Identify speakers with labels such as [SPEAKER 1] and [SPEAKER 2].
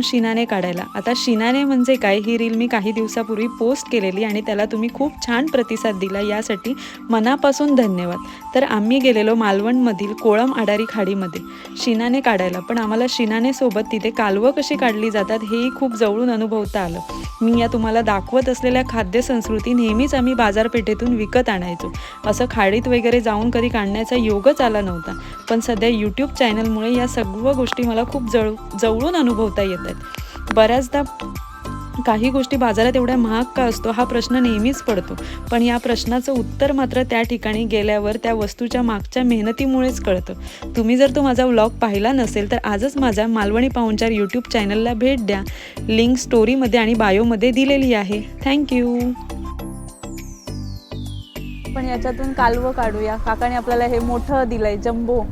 [SPEAKER 1] शिनाने काढायला. आता शिनाने म्हणजे काय? ही रील मी काही दिवसापूर्वी पोस्ट केलेली आणि त्याला तुम्ही खूप छान प्रतिसाद दिला यासाठी मनापासून धन्यवाद. तर आम्ही गेलेलो मालवणमधील कोळम आडारी खाडीमध्ये. शिनाने काढायला. पण आम्हाला शिनाने सोबत तिथे कालवं कशी काढली जातात हेही खूप जवळून अनुभवता आलं. मी या तुम्हाला दाखवत असलेल्या खाद्य संस्कृती नेहमीच आम्ही बाजारपेठेतून विकत आणायचो. असं खाडीत वगैरे जाऊन कधी काढण्याचा योगच आला नव्हता. पण सध्या यूट्यूब चॅनलमुळे या सर्व गोष्टी मला खूप जळ जवळून अनुभवता येत आहेत बऱ्याचदा काही गोष्टी बाजारात एवढ्या महाग का असतो हा प्रश्न नेहमीच पडतो. पण या प्रश्नाचं उत्तर मात्र त्या ठिकाणी गेल्यावर त्या वस्तूच्या मागच्या मेहनतीमुळेच कळतं. तुम्ही जर तो माझा व्लॉग पाहिला नसेल तर आजच माझ्या मालवणी पाहुणचार यूट्यूब चॅनलला भेट द्या. लिंक स्टोरीमध्ये आणि बायोमध्ये दिलेली आहे. थँक्यू
[SPEAKER 2] पण याच्यातून कालवं काढूया. काकाने आपल्याला हे मोठं दिलंय जम्बो.